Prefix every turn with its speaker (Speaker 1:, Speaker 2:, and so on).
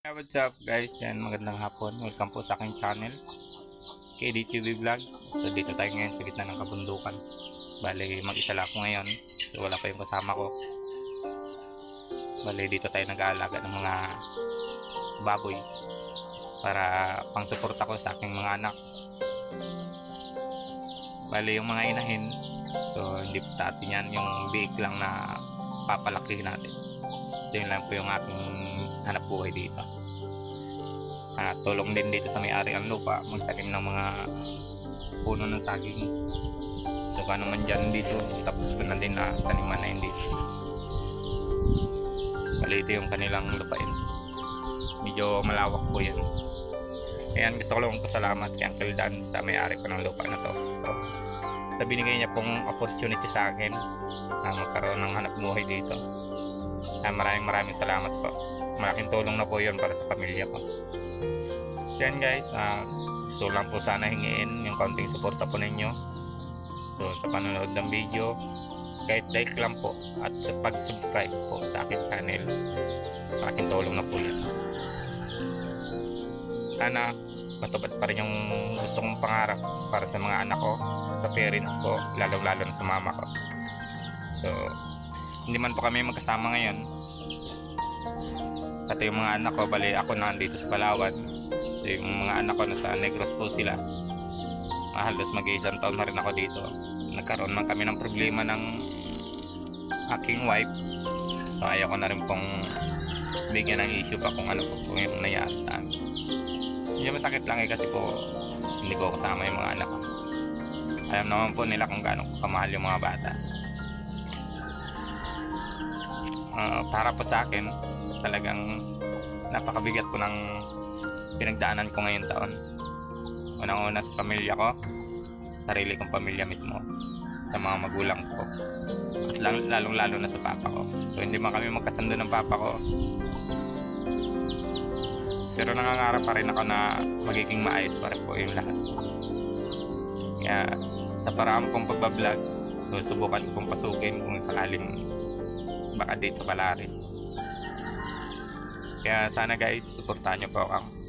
Speaker 1: Hey, what's up guys? Yan, magandang hapon. Welcome po sa aking channel. KDTV Vlog. So dito tayo ngayon sa gitna ng kabundukan. Bale, mag-isa lang ako ngayon. So wala pa yung kasama ko. Bale, dito tayo nag-aalaga ng mga baboy para pang-suporta ko sa aking mga anak. Bale, yung mga inahin, so hindi po sa atin yan. Yung biik lang na papalaki natin. So yun lang po yung aking hanap buhay dito. Ah, tulong din dito sa may-ari ang lupa, magtanim ng mga puno ng saging. So kung ano man dyan dito, tapos ko na din na taniman na yun dito. Bali ito yung kanilang lupain. Medyo malawak po yan. Kaya gusto ko lang pasalamat kay Uncle Dan sa may-ari ko ng lupa na to. So, sa binigay niya pong opportunity sa akin na magkaroon ng hanap buhay dito. Ah, maraming maraming salamat po. Malaking tulong na po yun para sa pamilya ko. So yan guys, ah, gusto lang po sana hingiin yung konting suporta po ninyo. So sa panonood ng video, kahit like lang po at sa pag-subscribe po sa aking channel, malaking tulong na po yun. Sana matupad pa rin yung gusto kong pangarap para sa mga anak ko, sa parents ko, lalo-lalo na sa mama ko. So, hindi man po kami magkasama ngayon. Pati yung mga anak ko, bali ako nandito sa Palawan. So, yung mga anak ko nasa Negros po sila. Halos mag-iisang taon na rin ako dito. Nagkaroon man kami ng problema ng aking wife. So ayaw ko na rin pong bigyan ng issue pa kung ano po, po yung nangyari sa amin. Medyo masakit lang eh kasi po hindi ko kasama yung mga anak ko. Alam naman po nila kung gaano kamahal yung mga bata. Ah, para po sa akin, talagang napakabigat po ng pinagdaanan ko ngayong taon. Unang-una sa pamilya ko, sarili kong pamilya mismo, sa mga magulang ko, at lang- lalong-lalo na sa papa ko. So hindi man kami magkasundo ng papa ko. Pero nangangarap pa rin ako na magiging maayos pa rin po yung lahat. Kaya sa paraan kong pagbablog, so subukan kong pasukin kung sakaling baka dito pala rin. Kaya sana guys, suportahan niyo po ako